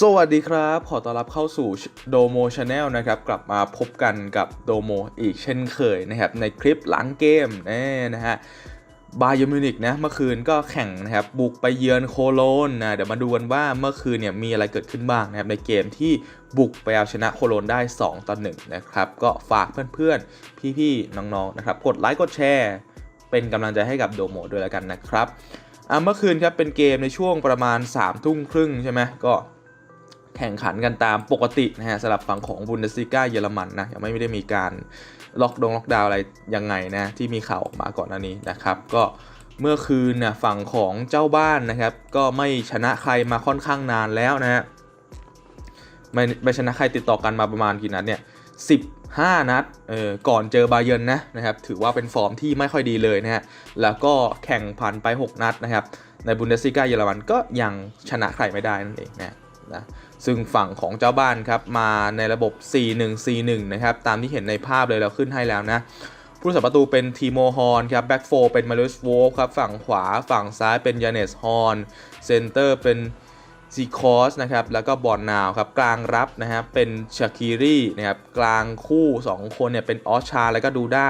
สวัสดีครับ ขอต้อนรับเข้าสู่โดโมชาแนลนะครับ กลับมาพบกันกับโดโมอีกเช่นเคยนะครับ ในคลิปหลังเกมนี่นะฮะบาเยอร์มิวนิกนะ เมื่อคืนก็แข่งนะครับ บุกไปเยือนโคโลนนะ เดี๋ยวมาดูกันว่าเมื่อคืนเนี่ยมีอะไรเกิดขึ้นบ้างนะครับ ในเกมที่บุกไปเอาชนะโคโลนได้ 2 ต่อ 1 นะครับ ก็ฝากเพื่อนๆ พี่ๆ น้องๆ นะครับ กดไลค์ กดแชร์ เป็นกำลังใจให้กับโดโมด้วยแล้วกันนะครับอะเมื่อคืนครับเป็นเกมในช่วงประมาณ3ามทุ่มครึ่งใช่ไหมก็ แข่งขันกันตามปกตินะฮะสำหรับฝั่งของบุนเดสซิก้าเยอรมันนะยังไม่ได้มีการล็อกดงล็อกดาวอะไรยังไงนะที่มีข่าวออกมาก่อนหน้านี้นะครับก็เมื่อคืนนะฝั่งของเจ้าบ้านนะครับ ก็ไม่ชนะใครมาค่อนข้างนานแล้วนะฮะไม่ไม่ชนะใครติดต่อกันมาประมาณกี่นัดเนี่ย15นัดเออก่อนเจอบาเยิร์นนะนะครับถือว่าเป็นฟอร์มที่ไม่ค่อยดีเลยนะฮะแล้วก็แข่งผ่านไป 6 นัดนะครับในบุนเดสซิก้าเยอรมันก็ยังชนะใครไม่ได้นั่นเองนะนะ ซึ่งฝั่งของเจ้าบ้านครับมาในระบบ 4-1-4-1 นะครับตามที่เห็นในภาพเลยเราขึ้นให้แล้วนะผู้สับประตูเป็นทีโมฮอนครับแบ็กโฟเป็นมารุสโวลครับฝั่งขวาฝั่งซ้ายเป็นยานเนสฮอนเซนเตอร์เป็นซีคอสนะครับแล้วก็บอลนาวครับกลางรับนะครับเป็นชาคิรีนะครับกลางคู่ 2 คนเนี่ยเป็นออชาแล้วก็ดูด้า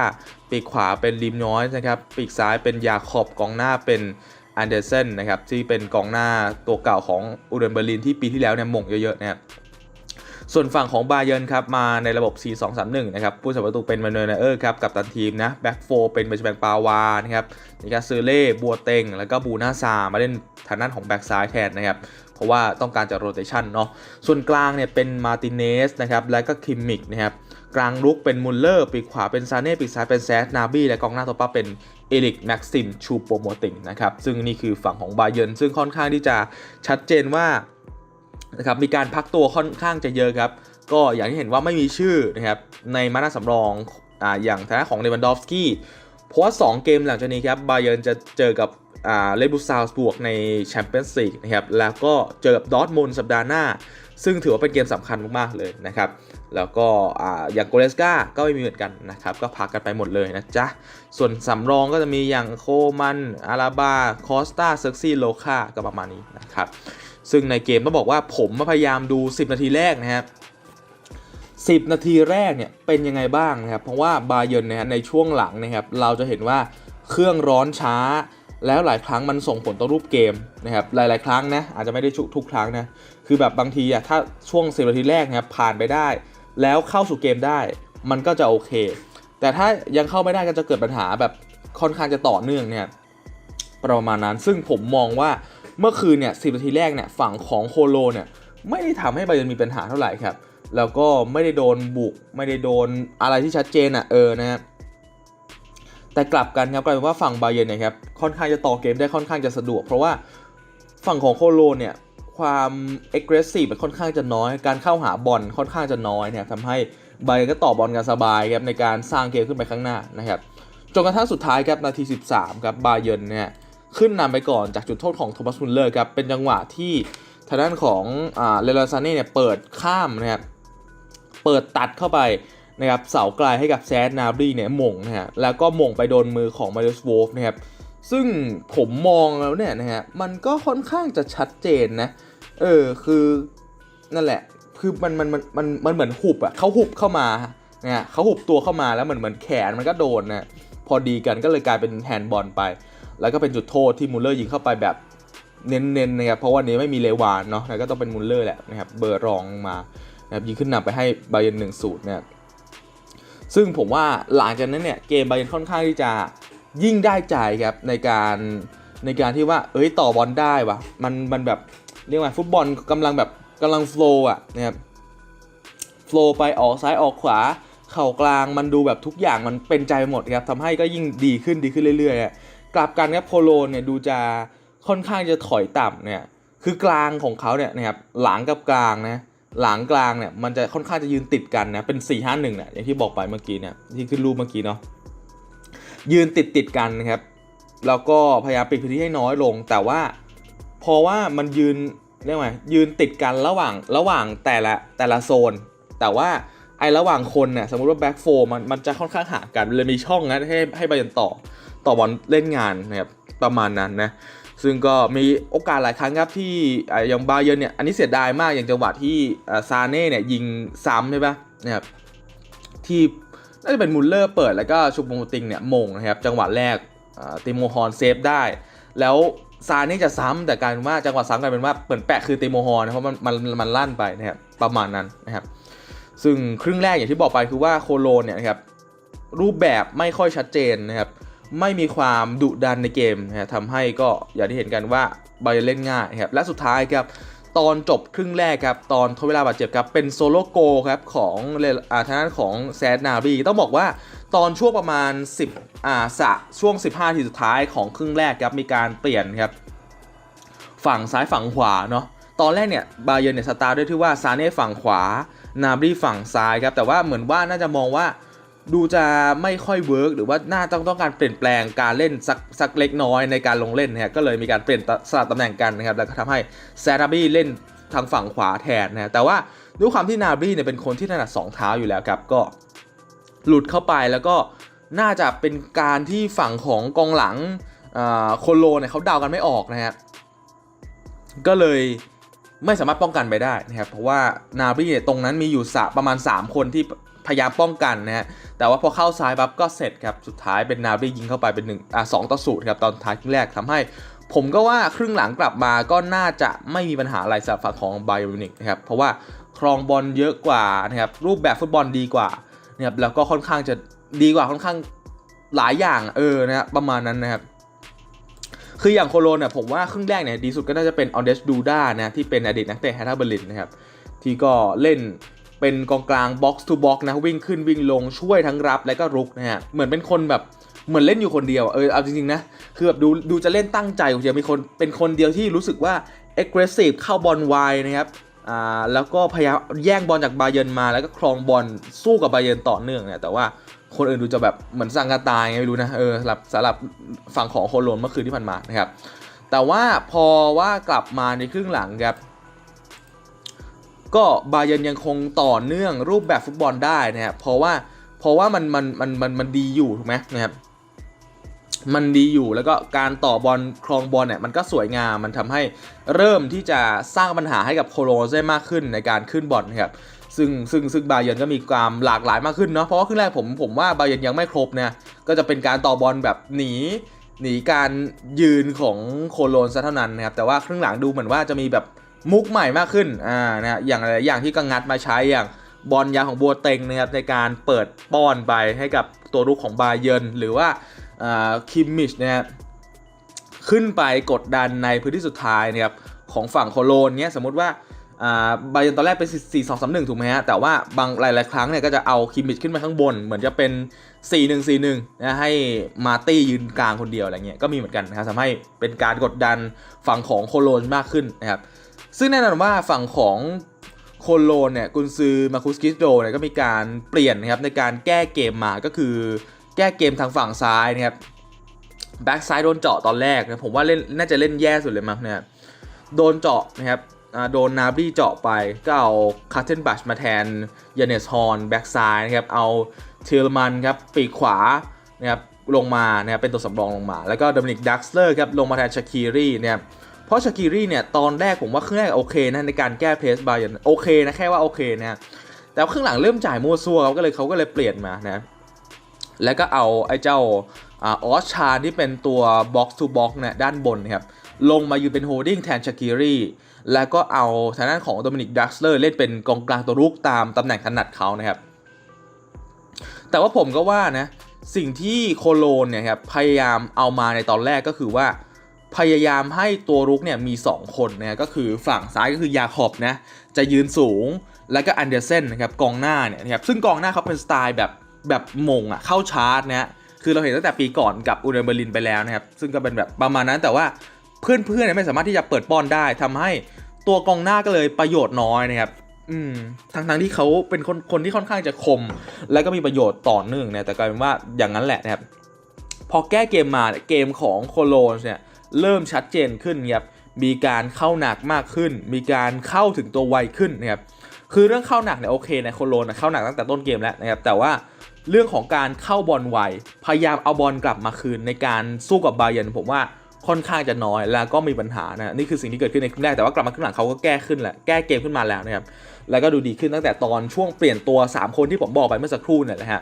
ปีกขวาเป็นลิมน้อยนะครับปีกซ้ายเป็นยาขอบกองหน้าเป็น อันเดอร์เซนนะครับที่เป็นกองหน้าตัวเก่าของอุเดนเบอร์ลินที่ปีที่แล้วเนี่ยหม่งเยอะๆนะครับ ส่วนฝั่งของบาเยิร์นครับมาในระบบ 4-2-3-1 นะครับผู้สัประตูเป็นมานูเอลเออร์ครับกับตันทีมนะแบ็กโฟเป็นเบชแบงปาวานะครับนิกาซูเล่บัวเต็ง แล้วก็บูนาซามาเล่นทางด้านของแบ็กซ้ายแทนนะครับเพราะว่าต้องการจะโรเตชันเนาะส่วนกลางเนี่ยเป็นมาติเนสนะครับแล้วก็คิมมิกนะครับกลางลุกเป็นมุลเลอร์ปีกขวาเป็นซาเน่ปีกซ้ายเป็นแซสนาบี้และกองหน้าตัวป้าเป็นเอริกแม็กซิมชูโปโมติงนะครับซึ่งนี่คือฝั่งของบาเยิร์นซึ่งค่อนข้างที่จะชัดเจนว่า นะครับมีการพักตัวค่อนข้างจะเยอะครับ ก็อย่างที่เห็นว่าไม่มีชื่อนะครับในมานาสำรองอ่าอย่างทางด้านของเลวันดอฟสกี้เพราะว่า 2 เกมหลังจากนี้ครับบาเยิร์นจะเจอกับอ่าเลบูซาวส์บวกในแชมเปี้ยนส์ลีกนะครับแล้วก็เจอกับดอทมุนสัปดาห์หน้า ซึ่งถือว่าเป็นเกมสำคัญมากๆเลยนะครับแล้วก็อ่าอย่างโกเลสกาก็ไม่มีเหมือนกันนะครับก็พักกันไปหมดเลยนะจ๊ะส่วนสำรองก็จะมีอย่างโคมันอาราบาคอสตาเซ r กซี่โลคาก็ประมาณนี้นะครับ ซึ่งในเกมต้องบอกว่าผมพยายามดู 10 นาทีแรกนะครับ10 นาทีแรกเนี่ยเป็นยังไงบ้างนะครับ เพราะว่าบาเยิร์นนะฮะในช่วงหลังนะครับเราจะเห็นว่าเครื่องร้อนช้า แล้วหลายครั้งมันส่งผลต่อรูปเกมนะครับหลาย ๆ ครั้งนะอาจจะไม่ได้ทุกครั้งนะคือแบบบางทีอะถ้าช่วง 10 นาทีแรกนะครับผ่านไปได้ แล้วเข้าสู่เกมได้ มันก็จะโอเค แต่ถ้ายังเข้าไม่ได้ก็จะเกิดปัญหาแบบค่อนข้างจะต่อเนื่องเนี่ยประมาณนั้นซึ่งผมมองว่า เมื่อคืนเนี่ยสินาทีแรกเนี่ยฝั่งของโคโลเนี่ยไม่ได้ทำให้ไบเยร์นมีปัญหาเท่าไหร่ครับ แล้วก็ไม่ได้โดนบุก ไม่ได้โดนอะไรที่ชัดเจนอะเออนะฮะแต่กลับกันครับกลายเป็นว่าฝั่งไบเยร์นเนี่ยครับค่อนข้างจะต่อเกมได้ค่อนข้างจะสะดวก เพราะว่าฝั่งของโคโลเนี่ยความ aggressive มันค่อนข้างจะน้อย การเข้าหาบอลค่อนข้างจะน้อยเนี่ยทำให้ไบเยร์ก็ต่อบอลกันสบายครับในการสร้างเกมขึ้นไปข้างหน้านะครับจนกระทั่งสุดท้ายครับนาที 13ครับไบเยร์นเนี่ย ขึ้นนำไปก่อนจากจุดโทษของโทมัสมุลเลอร์ครับ เป็นจังหวะที่ทางด้านของเลลาซาเน่เนี่ยเปิดข้ามนะครับ เปิดตัดเข้าไปนะครับเสาไกลให้กับแซดนาบรีเนี่ยมงนะฮะแล้วก็มงไปโดนมือของมาริสโวฟนะครับซึ่งผมมองแล้วเนี่ยนะฮะมันก็ค่อนข้างจะชัดเจนนะเออคือนั่นแหละคือมันมันมันมันมันเหมือนหุบอะเขาหุบเข้ามาเนี่ยเขาหุบตัวเข้ามาแล้วเหมือนเหมือนแขนมันก็โดนนะพอดีกันก็เลยกลายเป็นแฮนด์บอลไป แล้วก็เป็นจุดโทษที่มูลเลอร์ยิงเข้าไปแบบเน้นๆนะครับเพราะวันนี้ไม่มีเลวานเนาะแล้วก็ต้องเป็นมูลเลอร์แหละนะครับเบอร์รองมานะครับยิงขึ้นนำไปให้ไบเยนหนึ่งศูนย์เนี่ยซึ่งผมว่าหลังจากนั้นเนี่ยเกมไบเยนค่อนข้างที่จะยิ่งได้ใจครับในการในการที่ว่าเอ้ยต่อบอลได้วะมันมันแบบเรียกว่าฟุตบอลกำลังแบบกำลังโฟล์อะนะครับโฟล์ไปออกซ้ายออกขวาเข่ากลางมันดูแบบทุกอย่างมันเป็นใจหมดครับทำให้ก็ยิ่งดีขึ้นดีขึ้นเรื่อยๆอะ กลับกันครับโพโลเนี่ยดูจะค่อนข้างจะถอยต่ำเนี่ยคือกลางของเขาเนี่ยนะครับหลังกับกลางนะหลังกลางเนี่ยมันจะค่อนข้างจะยืนติดกันนะเป็น4 5 1เนี่ยอย่างที่บอกไปเมื่อกี้เนี่ยที่ขึ้นรูปเมื่อกี้เนาะยืนติดติดกันนะครับแล้วก็พยายามปิดพื้นที่ให้น้อยลง แต่ว่าพอว่ามันยืนเรียกว่ายืนติดกันระหว่างระหว่างแต่ละแต่ละโซน แต่ว่าไอ้ระหว่างคนเนี่ยสมมติว่าแบ็กโฟมันมันจะค่อนข้างห่างกันเลยมีช่องนะให้ให้ไบยันต่อ ต่อบอลเล่นงานนะครับประมาณนั้นนะซึ่งก็มีโอกาสหลายครั้งครับที่อ่าอย่างบาเยิร์นเนี่ยอันนี้เสียดายมากอย่างจังหวะที่อ่าซาเน่เนี่ยยิงซ้ำใช่ปะนะครับที่น่าจะเป็นมุลเลอร์เปิดแล้วก็ชูปงติงเนี่ยมงนะครับจังหวะแรกติโมฮอนเซฟได้ แล้วซาเน่จะซ้ำแต่การว่าจังหวะซ้ำกลายเป็นว่าเปิดแปะคือติโมฮอนนะเพราะมันมันมันลั่นไปนะครับประมาณนั้นนะครับซึ่งครึ่งแรกอย่างที่บอกไปคือว่าโคโลนเนี่ยนะครับรูปแบบไม่ค่อยชัดเจนนะครับ ไม่มีความดุดันในเกมนะทำให้ก็อย่างที่เห็นกันว่าบาเยเล่นง่ายครับและสุดท้ายครับตอนจบครึ่งแรกครับ ตอนทดเวลาบาดเจ็บครับเป็นโซโลโกครับของเลอาทางด้านของแซดนาบีต้องบอกว่าตอนช่วงประมาณ 10อ่าสะช่วง 15 ทีสุดท้ายของครึ่งแรกครับ มีการเปลี่ยนครับ ฝั่งซ้ายฝั่งขวาเนาะตอนแรกเนี่ยบาเยนเนี่ยสตาร์ด้วยที่ว่าซาเน่ฝั่งขวา นาบีฝั่งซ้ายครับ แต่ว่าเหมือนว่าน่าจะมองว่า ดูจะไม่ค่อยเวิร์กหรือว่าน่าต้องต้องการเปลี่ยนแปลงการเล่นสักสักเล็กน้อยในการลงเล่นนะก็เลยมีการเปลี่ยนสลับตำแหน่งกันนะครับแล้วก็ทำให้แซราบี้เล่นทางฝั่งขวาแทนนะแต่ว่าด้วยความที่นาบรีเนี่ยเป็นคนที่ถนัดสองเท้าอยู่แล้วครับก็หลุดเข้าไปแล้วก็น่าจะเป็นการที่ฝั่งของกองหลังอ่าโคโลเนี่ยเขาเดากันไม่ออกนะฮะก็เลยไม่สามารถป้องกันไปได้นะครับเพราะว่านาบรีเนี่ยตรงนั้นมีอยู่สะประมาณ 3 คนที่ พยายามป้องกันนะฮะแต่ว่าพอเข้าซ้ายปั๊บก็เสร็จครับสุดท้ายเป็นนาบรียิงเข้าไปเป็น1อะ2ต่อ0ครับตอนท้ายครึ่งแรกทำให้ ผมก็ว่าครึ่งหลังกลับมาก็น่าจะไม่มีปัญหาอะไรสำหรับฝั่งของไบโอนิกนะครับเพราะว่าครองบอลเยอะกว่านะครับรูปแบบฟุตบอลดีกว่านะครับแล้วก็ค่อนข้างจะดีกว่าค่อนข้างหลายอย่างเออนะครับประมาณนั้นนะครับคืออย่างโคโลนเนี่ยผมว่าครึ่งแรกเนี่ยดีสุดก็น่าจะเป็นออเดสดูด้านะที่เป็นอดีตนักเตะแฮตตาเบอร์ลินนะครับที่ก็เล่น เป็นกองกลางบ็อกซ์ทูบ็อกนะวิ่งขึ้นวิ่งลงช่วยทั้งรับและก็รุกนะฮะเหมือนเป็นคนแบบเหมือนเล่นอยู่คนเดียวเออเอาจริงๆนะคือแบบดูดูจะเล่นตั้งใจผมจะมีคนเป็นคนเดียวที่รู้สึกว่า aggressive เข้าบอลไวนะครับอ่าแล้วก็พยายามแย่งบอลจากบาเยนมา แล้วก็ครองบอลสู้กับบาเยนต่อเนื่องเนี่ยแต่ว่าคนอื่นดูจะแบบเหมือนสังกาตายไงไม่รู้นะเออสำหรับสำหรับฝั่งของโคโลนเมื่อคืนที่ผ่านมานะครับแต่ว่าพอว่ากลับมาในครึ่งหลังครับ ก็บาเยนยังคงต่อเนื่องรูปแบบฟุตบอลได้นะครับเพราะว่าเพราะว่ามันมันมันมันมันดีอยู่ถูกไหมนะครับมันดีอยู่แล้วก็การต่อบอลครองบอลเนี่ยมันก็สวยงามมันทำให้เริ่มที่จะสร้างปัญหาให้กับโคโลนได้มากขึ้นในการขึ้นบอลนะครับซึ่งซึ่งซึ่งบาเยนก็มีความหลากหลายมากขึ้นเนาะเพราะว่าครึ่งแรกผมผมว่าบาเยนยังไม่ครบนะก็จะเป็นการต่อบอลแบบหนีหนีการยืนของโคโลนซะเท่านั้นนะครับแต่ว่าครึ่งหลังดูเหมือนว่าจะมีแบบ มุกใหม่มากขึ้นอ่านะอย่างอะไรอย่างที่ก็งัดมาใช้อย่างบอลยาของบัวเต็งนะครับในการเปิดป้อนไปให้กับตัวรุกของบาเยินหรือว่าอ่าคิมมิชนะครับขึ้นไปกดดันในพื้นที่สุดท้ายนะครับของฝั่งโคโลนเนี่ยสมมติว่าอ่าบาเยินตอนแรกเป็น 4 2 3 1 ถูกไหมฮะ แต่ว่าบางหลาย ๆ ครั้งเนี่ยก็จะเอาคิมมิชขึ้นมาข้างบน เหมือนจะเป็น 4 1 4 1นะให้มาตี้ยืนกลางคนเดียวอะไรเงี้ยก็มีเหมือนกันนะครับทำให้เป็นการกดดันฝั่งของโคโลนมากขึ้นนะครับ ซึ่งแน่นอนว่าฝั่งของโคโลนเนี่ยกุนซือมาคุสกิสโดเนี่ยก็มีการเปลี่ยนนะครับในการแก้เกมมาก็คือแก้เกมทางฝั่งซ้ายนะครับแบ็กซ้ายโดนเจาะตอนแรกนะผมว่าเล่นน่าจะเล่นแย่สุดเลยมั้งเนี่ยโดนเจาะนะครับโดนนาบรีเจาะไปก็เอาคาร์เทนบัชมาแทนยาเนสฮอนแบ็กซ้ายนะครับเอาเทลมันครับปีกขวานะครับลงมานะครับเป็นตัวสำรองลงมา แล้วก็โดมินิกดักสเลอร์ครับลงมาแทนชาคีรีนะครับ เพราะชาคีรีเนี่ยตอนแรกผมว่าครึ่งแรกโอเคนะในการแก้เพลสบายันโอเคนะแค่ว่าโอเคนะแต่ว่าครึ่งหลังเริ่มจ่ายมั่วซั่วเขาก็เลยเขาก็เลยเปลี่ยนมานะแล้วก็เอาไอ้เจ้าออสชาที่เป็นตัวบ็อกซ์ทูบ็อกซ์เนี่ยด้านบนนะครับลงมายืนเป็นโฮดดิ้งแทนชาคีรีแล้วก็เอาทางด้านของโดมินิกดักสเลอร์เล่นเป็นกองกลางตัวรุกตามตำแหน่งถนัดเขานะครับ แต่ว่าผมก็ว่านะสิ่งที่โคโลนเนี่ยครับพยายามเอามาในตอนแรกก็คือว่า พยายามให้ตัวรุกเนี่ยมี 2 คนนะก็คือฝั่งซ้ายก็คือยาขอบนะจะยืนสูงแล้วก็อันเดอร์เซนนะครับกองหน้าเนี่ยนะครับซึ่งกองหน้าเขาเป็นสไตล์แบบแบบมงอะเข้าชาร์จนะคือเราเห็นตั้งแต่ปีก่อนกับอูเดนเบอร์ลินไปแล้วนะครับซึ่งก็เป็นแบบประมาณนั้นแต่ว่าเพื่อนๆเนี่ยไม่สามารถที่จะเปิดป้อนได้ทำให้ตัวกองหน้าก็เลยประโยชน์น้อยนะครับอืมทั้งทั้งๆที่เขาเป็นคนคนที่ค่อนข้างจะคม แล้วก็มีประโยชน์ต่อเนื่องเนี่ยแต่กลายเป็นว่าอย่างนั้นแหละนะครับพอแก้เกมมาเนี่ยเกมของโคโลนเนี่ย เริ่มชัดเจนขึ้นครับมีการเข้าหนักมากขึ้น มีการเข้าถึงตัวไวขึ้นนะครับคือเรื่องเข้าหนักเนี่ยโอเคในโคโลนะเข้าหนักตั้งแต่ต้นเกมแล้วนะครับแต่ว่าเรื่องของการเข้าบอลไวพยายามเอาบอลกลับมาคืนในการสู้กับบาเยนผมว่าค่อนข้างจะน้อยแล้วก็มีปัญหานะนี่คือสิ่งที่เกิดขึ้นในครึ่งแรกแต่ว่ากลับมาครึ่งหลังเขาก็แก้ขึ้นแหละแก้เกมขึ้นมาแล้วนะครับแล้วก็ดูดีขึ้นตั้งแต่ตอนช่วงเปลี่ยนตัว 3 คนที่ผมบอกไปเมื่อสักครู่เนี่ยแหละฮะ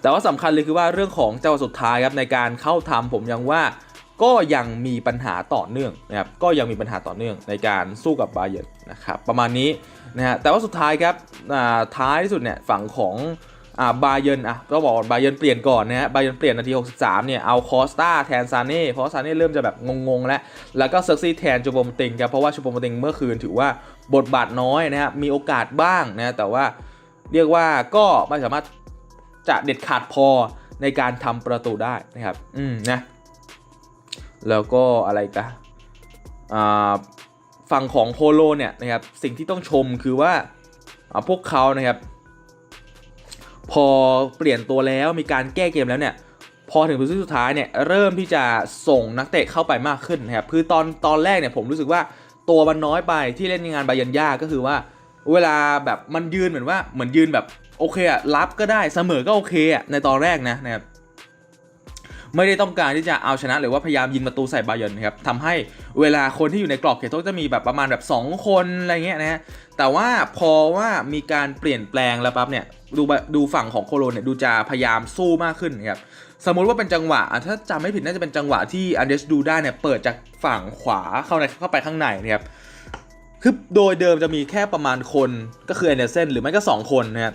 แต่ว่าสำคัญเลยคือว่าเรื่องของจังหวะสุดท้ายครับในการเข้าทำผมยังว่า ก็ยังมีปัญหาต่อเนื่องนะครับก็ยังมีปัญหาต่อเนื่องในการสู้กับบาเยิร์นนะครับประมาณนี้นะฮะแต่ว่าสุดท้ายครับท้ายที่สุดเนี่ยฝั่งของบาเยิร์นอะก็บอกบาเยิร์นเปลี่ยนก่อนนะฮะบาเยิร์นเปลี่ยนนาที 63 เนี่ย เอาคอสตาแทนซาเน่เพราะซาเน่เริ่มจะแบบงงๆ แล้ว แล้วก็เซอร์ซี่แทนจูโปมติงครับเพราะว่าจูโปมติงเมื่อคืนถือว่าบทบาทน้อยนะฮะมีโอกาสบ้างนะแต่ว่าเรียกว่าก็ไม่สามารถจะเด็ดขาดพอในการทำประตูได้นะครับ อืมนะ แล้วก็อะไรกันอ่าฝั่งของโคโลเนี่ยนะครับสิ่งที่ต้องชมคือว่าพวกเขานะครับพอเปลี่ยนตัวแล้วมีการแก้เกมแล้วเนี่ยพอถึงพื้นสุดท้ายเนี่ยเริ่มที่จะส่งนักเตะเข้าไปมากขึ้นนะครับคือตอนตอนแรกเนี่ยผมรู้สึกว่าตัวมันน้อยไปที่เล่นในงานบายันยาก็คือว่า เวลาแบบมันยืนเหมือนว่าเหมือนยืนแบบโอเคอะรับก็ได้เสมอก็โอเคอะในตอนแรกนะนะครับ ไม่ได้ต้องการที่จะเอาชนะหรือว่าพยายามยิงประตูใส่บาเยิร์นครับทำให้เวลาคนที่อยู่ในกรอบเขตโทษจะมีแบบประมาณแบบ 2 คนอะไรเงี้ยนะฮะแต่ว่าพอว่ามีการเปลี่ยนแปลงแล้วปั๊บเนี่ยดูดูฝั่งของโคโลนเนี่ยดูจะพยายามสู้มากขึ้นครับสมมุติว่าเป็นจังหวะถ้าจำไม่ผิดน่าจะเป็นจังหวะที่อันเดสดูได้เนี่ยเปิดจากฝั่งขวาเข้าในเข้าไปข้างในนะครับคือโดยเดิมจะมีแค่ประมาณคนก็คือแอนเดอร์เซนหรือไม่ก็ 2 คนนะครับ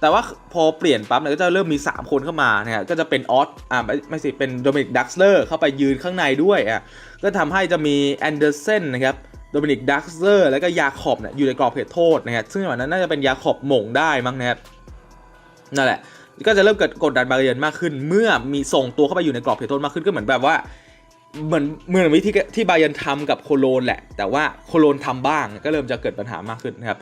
แต่ว่าพอเปลี่ยนปั๊บเนี่ยก็จะเริ่มมี 3 คนเข้ามานะฮะก็จะเป็นออสอ่าไม่ไม่สิเป็นโดมินิกดักสเลอร์เข้าไปยืนข้างในด้วยอะก็ทำให้จะมีแอนเดอร์เซนนะครับโดมินิกดักสเลอร์แล้วก็ยาขอบเนี่ยอยู่ในกรอบเขตโทษนะฮะซึ่งจังหวะนั้นน่าจะเป็นยาขอบหม่งได้มั้งนะครับนั่นแหละ ก็จะเริ่มเกิดกดดันบาเยิร์นมากขึ้น เมื่อมีส่งตัวเข้าไปอยู่ในกรอบเขตโทษมากขึ้นก็เหมือนแบบว่าเหมือนเหมือนวิธีที่บาเยนทำกับโคโลนแหละ แต่ว่าโคโลนทำบ้างก็เริ่มจะเกิดปัญหามากขึ้นนะครับ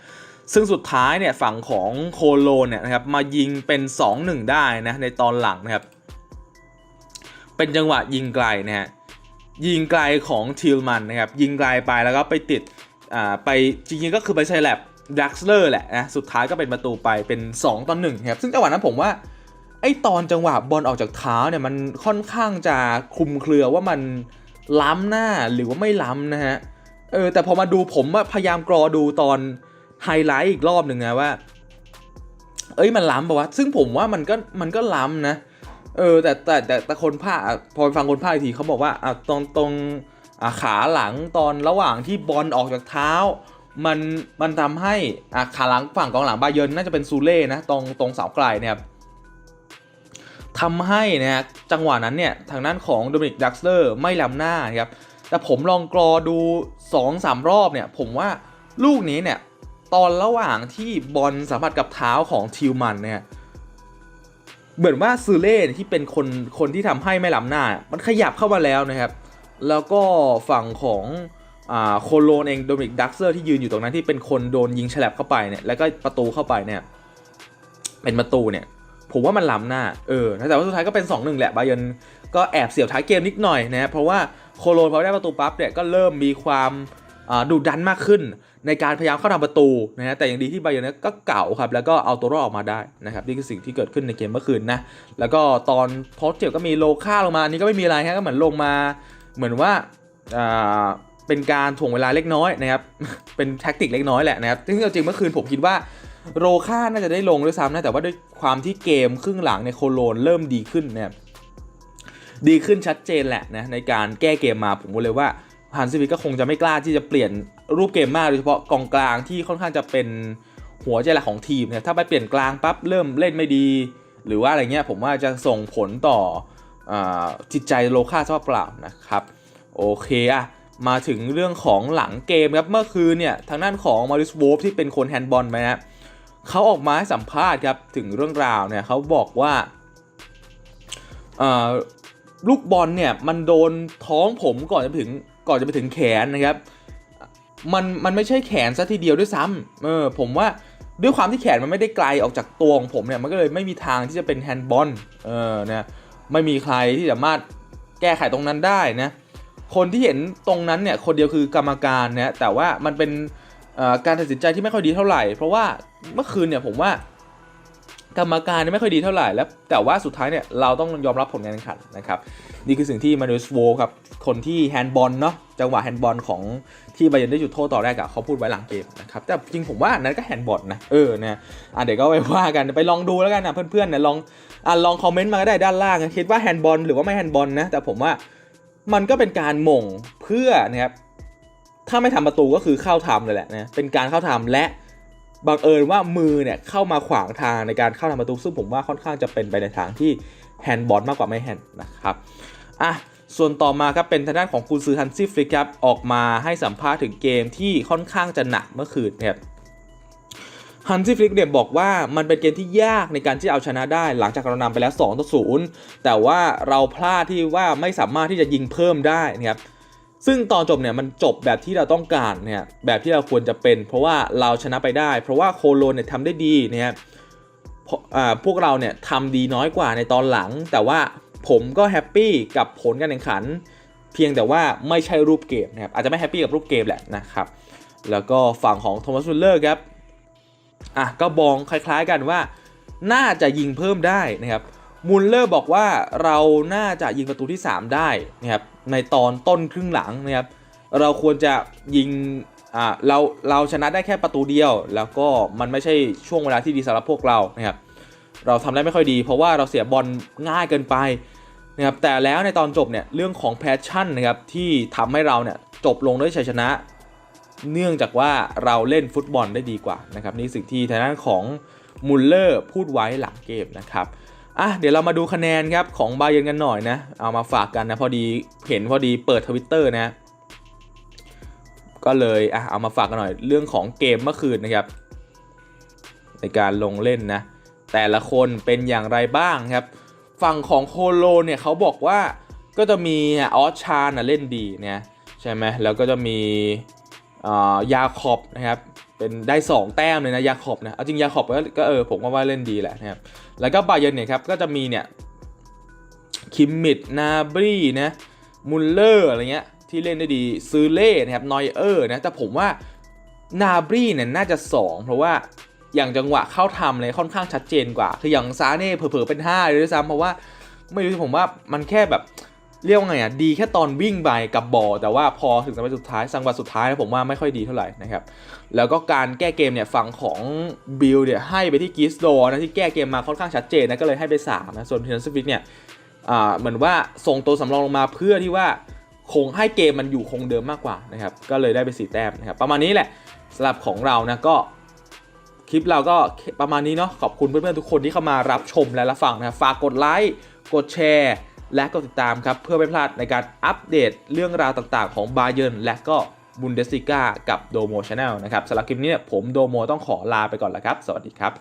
ซึ่งสุดท้ายเนี่ยฝั่งของโคโลนเนี่ยนะครับมายิงเป็น 2-1 ได้นะในตอนหลังนะครับ เป็นจังหวะยิงไกลนะฮะยิงไกลของทิลมันนะครับยิงไกลไปแล้วก็ไปติดอ่าไปจริงๆก็คือไปใช้แลบดักสเลอร์แหละนะสุดท้ายก็เป็นประตูไปเป็น 2ต่อ1ครับซึ่งจังหวะนั้นผมว่าไอ้ตอนจังหวะบอลออกจากเท้าเนี่ยมันค่อนข้างจะคลุมเครือว่ามันล้ำหน้าหรือว่าไม่ล้ำนะฮะเออแต่พอมาดูผมว่าพยายามกรอดูตอน ไฮไลท์อีกรอบหนึ่งนะว่า เอ้ยมันล้ำปะวะ ซึ่งผมว่ามันก็มันก็ล้ำนะ เออแต่แต่แต่แต่คนภาคอะพอฟังคนภาคอีกทีเขาบอกว่าอะตรงตรงขาหลังตอนระหว่างที่บอลออกจากเท้า มันมันทำให้อะขาหลังฝั่งกองหลังบาเยิร์นน่าจะเป็นซูเล่นะตรงตรงเสาไกลเนี่ยทำให้นะจังหวะนั้นเนี่ยทางด้านของโดมินิกดักสเลอร์ไม่ล้ำหน้านะครับแต่ผมลองกรอดู2-3รอบเนี่ย ผมว่าลูกนี้เนี่ย ตอนระหว่างที่บอลสัมผัสกับเท้าของทิวมันเนี่ยเหมือนว่าซูเล่ที่เป็นคนคนที่ทำให้ไม่ล้ำหน้า มันขยับเข้ามาแล้วนะครับ แล้วก็ฝั่งของอ่าโคโลนเองโดมินิกดักเซอร์ที่ยืนอยู่ตรงนั้นที่เป็นคนโดนยิงฉลับเข้าไปเนี่ยแล้วก็ประตูเข้าไปเนี่ยเป็นประตูเนี่ยผมว่ามันล้ำหน้าเออแต่ว่าสุดท้ายก็เป็น 2-1 แหละบาเยนก็แอบเสียวท้ายเกมนิดหน่อยนะเพราะว่าโคโลนพอได้ประตูปั๊บเนี่ยก็เริ่มมีความดุดันมากขึ้น ในการพยายามเข้าทำประตูนะฮะแต่อย่างดีที่บเยร์นก็เก่าครับแล้วก็เอาตัวรอดออกมาได้นะครับนี่คือสิ่งที่เกิดขึ้นในเกมเมื่อคืนนะแล้วก็ตอนทอสเจ็บก็มีโลค่าลงมาอันนี้ก็ไม่มีอะไรฮะก็เหมือนลงมาเหมือนว่าอ่าเป็นการถ่วงเวลาเล็กน้อยนะครับเป็นแท็กติกเล็กน้อยแหละนะครับซึ่งจริงเมื่อคืนผมคิดว่าโรค่าน่าจะได้ลงด้วยซ้ำนะแต่ว่าด้วยความที่เกมครึ่งหลังในโคโลนเริ่มดีขึ้นนะครับดีขึ้นชัดเจนแหละนะในการแก้เกมมาผมบอกเลยว่า ฮันซิวิกก็คงจะไม่กล้าที่จะเปลี่ยนรูปเกมมากโดยเฉพาะกองกลางที่ค่อนข้างจะเป็นหัวใจหลักของทีมเนี่ยถ้าไปเปลี่ยนกลางปั๊บเริ่มเล่นไม่ดี หรือว่าอะไรเงี้ยผมว่าจะส่งผลต่ออจิตใจโลคาซะเปล่านะครับโอเคอะมาถึงเรื่องของหลังเกมครับเมื่อคืนเนี่ยทางด้านของมาริสโวฟที่เป็นคนแฮนด์บอลไปนะเขาออกมาให้สัมภาษณ์ครับถึงเรื่องราวเนี่ยเขาบอกว่าลูกบอลเนี่ยมันโดนท้องผมก่อนจะถึง ก่อนจะไปถึงแขนนะครับ มันมันไม่ใช่แขนซะทีเดียวด้วยซ้ำเออผมว่าด้วยความที่แขนมันไม่ได้ไกลออกจากตัวของผมเนี่ยมันก็เลยไม่มีทางที่จะเป็นแฮนด์บอลเออนี่ยไม่มีใครที่สามารถแก้ไขตรงนั้นได้นะคนที่เห็นตรงนั้นเนี่ยคนเดียวคือกรรมการนะแต่ว่ามันเป็นการตัดสินใจที่ไม่ค่อยดีเท่าไหร่ เพราะว่าเมื่อคืนเนี่ยผมว่า กรรมการเนี่ยไม่ค่อยดีเท่าไหร่แล้วแต่ว่าสุดท้ายเนี่ยเราต้องยอมรับผลการแข่งขันนะครับนี่คือสิ่งที่มานูสโวครับคนที่แฮนด์บอลเนาะจังหวะแฮนด์บอลของที่ไบเยร์นได้จุดโทษต่อแรกอะเขาพูดไว้หลังเกมนะครับแต่จริงผมว่านั้นก็แฮนด์บอลนะเออเนะอะเดี๋ยวก็ไปว่ากันไปลองดูแล้วกันนะเพื่อนๆเนี่ยลองอะลองคอมเมนต์มาก็ได้ด้านล่างนะคิดว่าแฮนด์บอลหรือว่าไม่แฮนด์บอลนะแต่ผมว่ามันก็เป็นการหม่งเพื่อนะครับถ้าไม่ทำประตูก็คือเข้าทำเลยแหละนะเป็นการเข้าทำและ บังเอิญว่ามือเนี่ยเข้ามาขวางทางในการเข้าทำประตูซึ่งผมว่าค่อนข้างจะเป็นไปในทางที่แฮนด์บอลมากกว่าไม่แฮนด์นะครับอะส่วนต่อมาครับเป็นทางด้านของคุณซือฮันซี่ฟลิกครับออกมาให้สัมภาษณ์ถึงเกมที่ค่อนข้างจะหนักเมื่อคืนนะครับฮันซี่ฟลิกเนี่ยบอกว่ามันเป็นเกมที่ยากในการที่เอาชนะได้ หลังจากเรานำไปแล้ว2ต่อ0แต่ว่าเราพลาดที่ว่าไม่สามารถที่จะยิงเพิ่มได้นะครับ ซึ่งตอนจบเนี่ยมันจบแบบที่เราต้องการเนี่ยแบบที่เราควรจะเป็น เพราะว่าเราชนะไปได้ เพราะว่าโคโลนเนี่ยทำได้ดีนะครับเพราะอ่าพวกเราเนี่ยทำดีน้อยกว่าในตอนหลัง แต่ว่าผมก็แฮปปี้กับผลการแข่งขัน เพียงแต่ว่าไม่ใช่รูปเกมนะครับอาจจะไม่แฮปปี้กับรูปเกมแหละนะครับแล้วก็ฝั่งของโทมัสมุลเลอร์ครับอะก็บองคล้ายๆกันว่า น่าจะยิงเพิ่มได้นะครับมุลเลอร์บอกว่าเราน่าจะยิงประตูที่ 3 ได้นะครับ ในตอนต้นครึ่งหลังนะครับเราควรจะยิงอ่าเราเราชนะได้แค่ประตูเดียว แล้วก็มันไม่ใช่ช่วงเวลาที่ดีสำหรับพวกเรานะครับเราทำได้ไม่ค่อยดี เพราะว่าเราเสียบอลง่ายเกินไปนะครับแต่แล้วในตอนจบเนี่ยเรื่องของแพชชั่นนะครับที่ทำให้เราเนี่ยจบลงด้วยชัยชนะ เนื่องจากว่าเราเล่นฟุตบอลได้ดีกว่านะครับนี่สิ่งที่ทางด้านของมุลเลอร์พูดไว้หลังเกมนะครับ อะเดี๋ยวเรามาดูคะแนนครับของบาเยนกันหน่อยนะ เอามาฝากกันนะ พอดีเห็นพอดีเปิดทวิตเตอร์นะ ก็เลยอะเอามาฝากกันหน่อยเรื่องของเกมเมื่อคืนนะครับ ในการลงเล่นนะ แต่ละคนเป็นอย่างไรบ้างครับ ฝั่งของโคโลเนี่ยเขาบอกว่าก็จะมีออสชานะเล่นดีเนี่ยใช่ไหมแล้วก็จะมีอ่ายาขอบนะครับ เป็นได้ 2 แต้มเลยนะยาขอบนะเอาจริงยาขอบก็เออผมก็ว่าเล่นดีแหละนะครับแล้วก็บาเยนเนี่ยครับก็จะมีเนี่ยคิมมิดนาบรีนะมุลเลอร์อะไรเงี้ยที่เล่นได้ดีซูเล่นะครับนอยเออร์นะแต่ผมว่านาบรีเนี่ยน่าจะ 2 เพราะว่าอย่างจังหวะเข้าทำเลยค่อนข้างชัดเจนกว่า คืออย่างซาเน่เผลอๆเป็น 5 เลยด้วยซ้ำเพราะว่าไม่รู้ผมว่ามันแค่แบบ เรียกว่าไงอะดีแค่ตอนวิ่งไปกับบอลแต่ว่าพอถึงจังหวะสุดท้ายจังหวะสุดท้ายผมว่าไม่ค่อยดีเท่าไหร่นะครับแล้วก็การแก้เกมเนี่ยฝั่งของบิลเนี่ยให้ไปที่กิสโดนะที่แก้เกมมาค่อนข้างชัดเจนนะก็เลยให้ไป3นะส่วนเทนสฟิกเนี่ยอ่าเหมือนว่าส่งตัวสำรองลงมาเพื่อที่ว่าคงให้เกมมันอยู่คงเดิมมากกว่านะครับก็เลยได้ไป4แต้มนะครับประมาณนี้แหละสำหรับของเรานะก็คลิปเราก็ประมาณนี้เนาะขอบคุณเพื่อนๆทุกคนที่เข้ามารับชมและรับฟังนะฝากกดไลค์กดแชร์ และกดติดตามครับเพื่อไม่พลาดในการอัปเดตเรื่องราวต่างๆ ของบาเยนและก็บุนเดส l ิก้ากับโดโมชาแนลนะครับสำหรับคลิปนี้เนี่ยผมโดโมต้องขอลาไปก่อนแล้วครับ สวัสดีครับ